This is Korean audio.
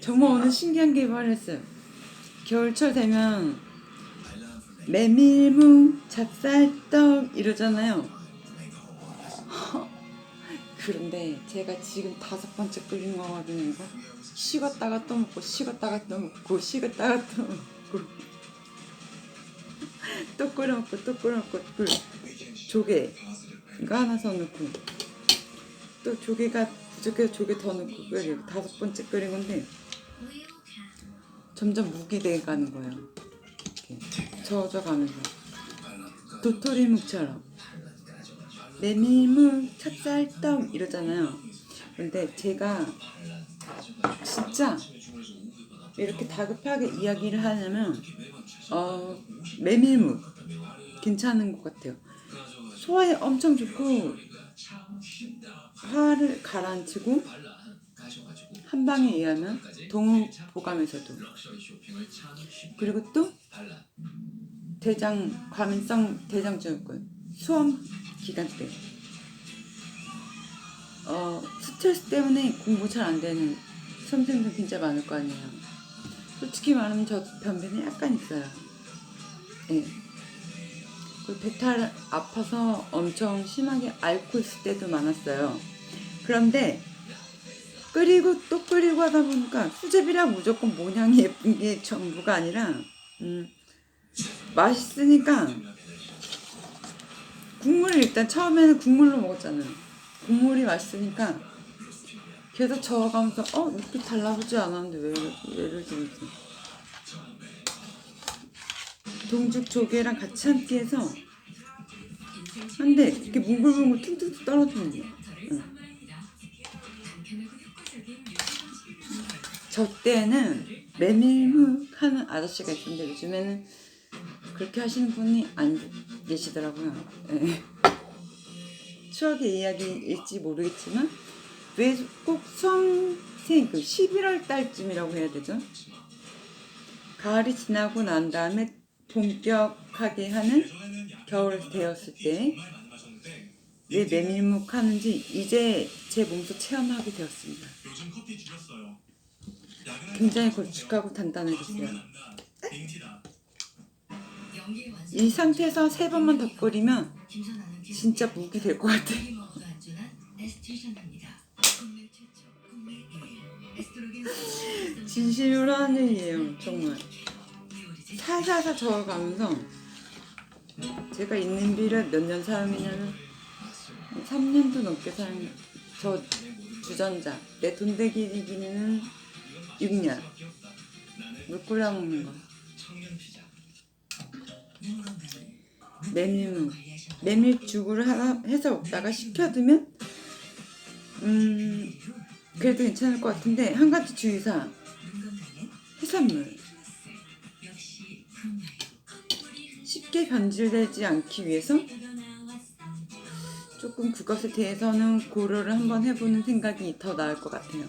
정말 오늘 신기한 게 발했어요. 겨울철 되면 메밀무, 찹쌀떡 이러잖아요. 그런데 제가 지금 다섯 번째 끓인 거거든요. 이거 식었다가 또 먹고 식었다가 또 먹고 식었다가 또 먹고 또 끓여 먹고 또 끓여 먹고 그 조개 이거 하나 더 넣고 또 조개가 부족해서 조개 더 넣고 끓이고 다섯 번째 끓인 건데 점점 묵이 돼 가는 거예요. 이렇게 저어져가면서 도토리묵처럼 메밀묵, 찹쌀떡 이러잖아요. 근데 제가 진짜 이렇게 다급하게 이야기를 하냐면 어 메밀묵 괜찮은 것 같아요. 소화에 엄청 좋고 화를 가라앉히고 한 방에 의하면 동의보감에서도 그리고 또 대장 과민성 대장증후군 수험 기간 때 어, 스트레스 때문에 공부 잘 안 되는 수험생들 진짜 많을 거 아니에요. 솔직히 말하면 저 변비는 약간 있어요. 예. 그 배탈 아파서 엄청 심하게 앓고 있을 때도 많았어요. 그런데 끓이고 또 끓이고 하다 보니까 수제비라 무조건 모양이 예쁜 게 전부가 아니라 음, 맛있으니까 국물을 일단 처음에는 국물로 먹었잖아요. 국물이 맛있으니까 계속 저어가면서 어 이렇게 달라붙지 않았는데 왜, 왜 이러지. 동죽 조개랑 같이 함께 해서 한데 이렇게 뭉글뭉글 퉁퉁 떨어지는. 응. 저 때는 메밀묵 하는 아저씨가 있었는데 요즘에는 그렇게 하시는 분이 안 계시더라고요. 예. 추억의 이야기일지 모르겠지만 왜 꼭 수험생 그 11월 달쯤이라고 해야 되죠? 가을이 지나고 난 다음에 본격하게 하는 겨울 되었을 때 왜 메밀묵 하는지 이제 제 몸소 체험하게 되었습니다. 굉장히 걸쭉하고 단단해졌어요. 완성. 이 상태에서 세 번만 더 끓이면 진짜 묵이 될 것 같아. 고기 먹어도 안전한 에스티션입니다. 국내 최초, 국내 1위. 에스트로겐 진심으로 하는 얘기예요, 정말. 살살살 저어가면서 제가 있는 비를 몇 년 사용했냐면 3년도 넘게 사용 저 주전자 내 돈대기기는 6년 물 끓여 먹는 거 메밀묵 메밀죽을 하나 해서 먹다가 식혀두면 음 그래도 괜찮을 것 같은데 한 가지 주의사항 해산물. 쉽게 변질되지 않기 위해서 조금 그것에 대해서는 고려를 한번 해보는 생각이 더 나을 것 같아요.